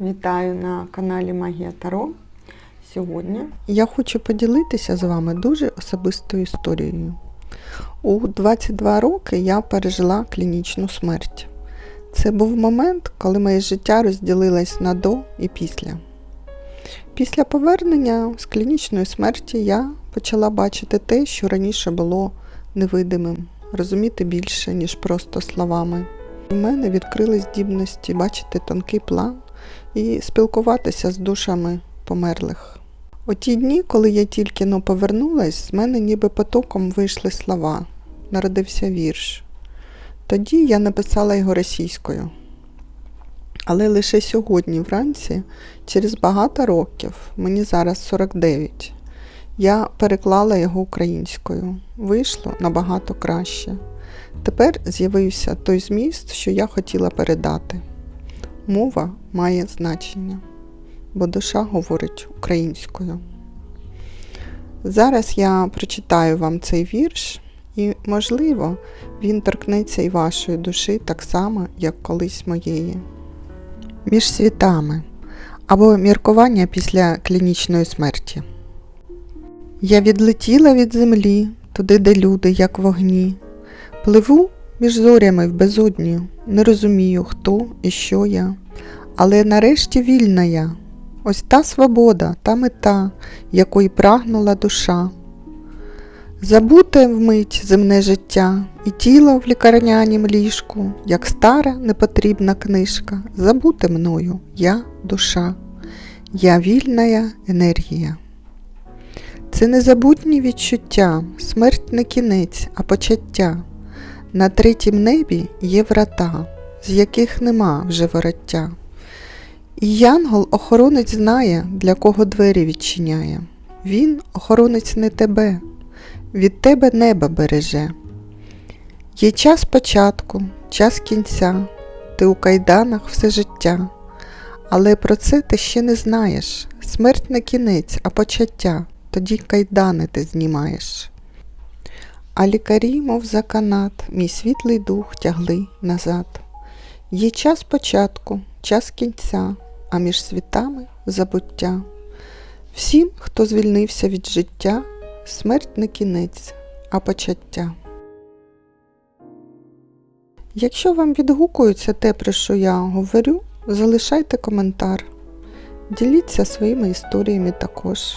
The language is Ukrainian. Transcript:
Вітаю на каналі Магія Таро. Сьогодні я хочу поділитися з вами дуже особистою історією. У 22 роки я пережила клінічну смерть. Це був момент, коли моє життя розділилось на до і після. Після повернення з клінічної смерті я почала бачити те, що раніше було невидимим, розуміти більше, ніж просто словами. У мене відкрили здібності бачити тонкий план і спілкуватися з душами померлих. У ті дні, коли я тільки но повернулась, з мене ніби потоком вийшли слова, народився вірш. Тоді я написала його російською. Але лише сьогодні, вранці, через багато років, мені зараз 49, я переклала його українською. Вийшло набагато краще. Тепер з'явився той зміст, що я хотіла передати. Мова має значення, бо душа говорить українською. Зараз я прочитаю вам цей вірш, і, можливо, він торкнеться і вашої душі так само, як колись моєї. Між світами або міркування після клінічної смерті. Я відлетіла від землі, туди, де люди, як вогні. Пливу між зорями в безодні, не розумію, хто і що я, але нарешті вільна я. Ось та свобода, та мета, якої прагнула душа. Забуте вмить земне життя і тіло в лікарнянім ліжку, як стара непотрібна книжка, забуте мною, я душа, я вільна енергія. Це незабутні відчуття, смерть не кінець, а почаття. На третім небі є врата, з яких нема вже вороття. І янгол-охоронець знає, для кого двері відчиняє. Він, охоронець не тебе, від тебе неба береже. Є час початку, час кінця, ти у кайданах все життя. Але про це ти ще не знаєш. Смерть не кінець, а почаття, тоді кайдани ти знімаєш. А лікарі, мов за канат, мій світлий дух тягли назад. Є час початку, час кінця, а між світами забуття. Всім, хто звільнився від життя, смерть не кінець, а почаття. Якщо вам відгукується те, про що я говорю, залишайте коментар. Діліться своїми історіями також.